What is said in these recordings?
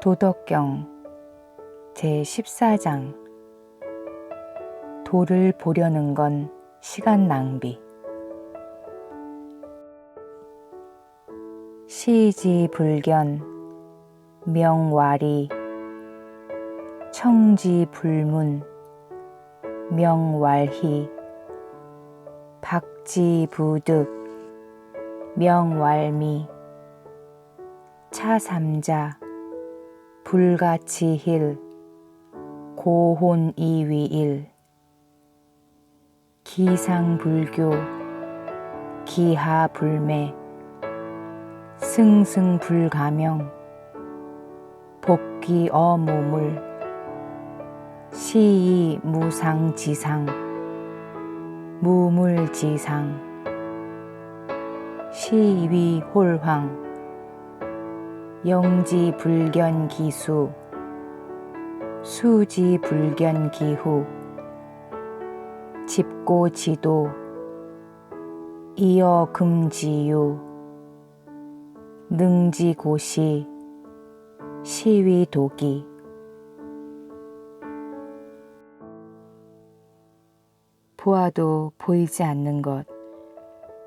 도덕경 제14장. 돌을 보려는 건 시간 낭비. 시지 불견 명와리. 청지 불문 명왈희. 박지부득 명왈미. 차삼자 불가치힐 고혼 이위일 기상불교 기하불매 승승불가명 복귀 어무물 시이 무상지상 무물지상 시위홀황 영지 불견 기수 수지 불견 기후 집고 지도 이어 금지유 능지 고시 시위 도기 보아도 보이지 않는 것,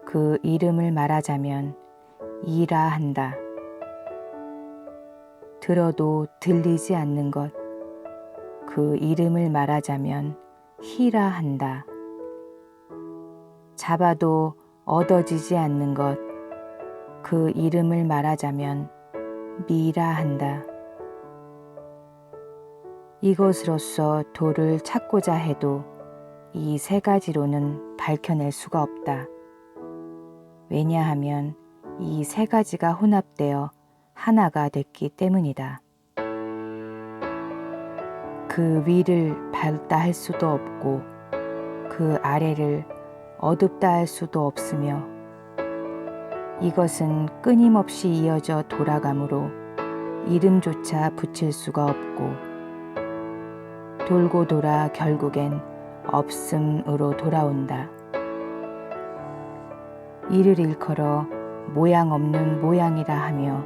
그 이름을 말하자면 이라 한다. 들어도 들리지 않는 것, 그 이름을 말하자면 희라 한다. 잡아도 얻어지지 않는 것, 그 이름을 말하자면 미라 한다. 이것으로서 도를 찾고자 해도 이 세 가지로는 밝혀낼 수가 없다. 왜냐하면 이 세 가지가 혼합되어 하나가 됐기 때문이다. 그 위를 밝다 할 수도 없고 그 아래를 어둡다 할 수도 없으며 이것은 끊임없이 이어져 돌아가므로 이름조차 붙일 수가 없고 돌고 돌아 결국엔 없음으로 돌아온다. 이를 일컬어 모양 없는 모양이라 하며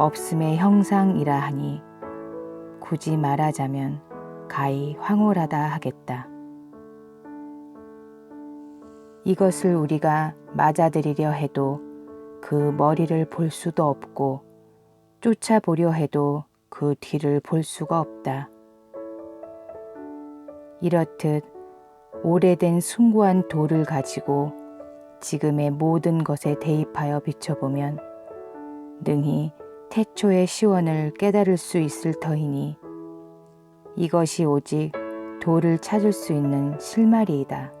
없음의 형상이라 하니 굳이 말하자면 가히 황홀하다 하겠다. 이것을 우리가 맞아들이려 해도 그 머리를 볼 수도 없고 쫓아보려 해도 그 뒤를 볼 수가 없다. 이렇듯 오래된 숭고한 돌을 가지고 지금의 모든 것에 대입하여 비춰보면 능히 태초의 시원을 깨달을 수 있을 터이니 이것이 오직 돌을 찾을 수 있는 실마리이다.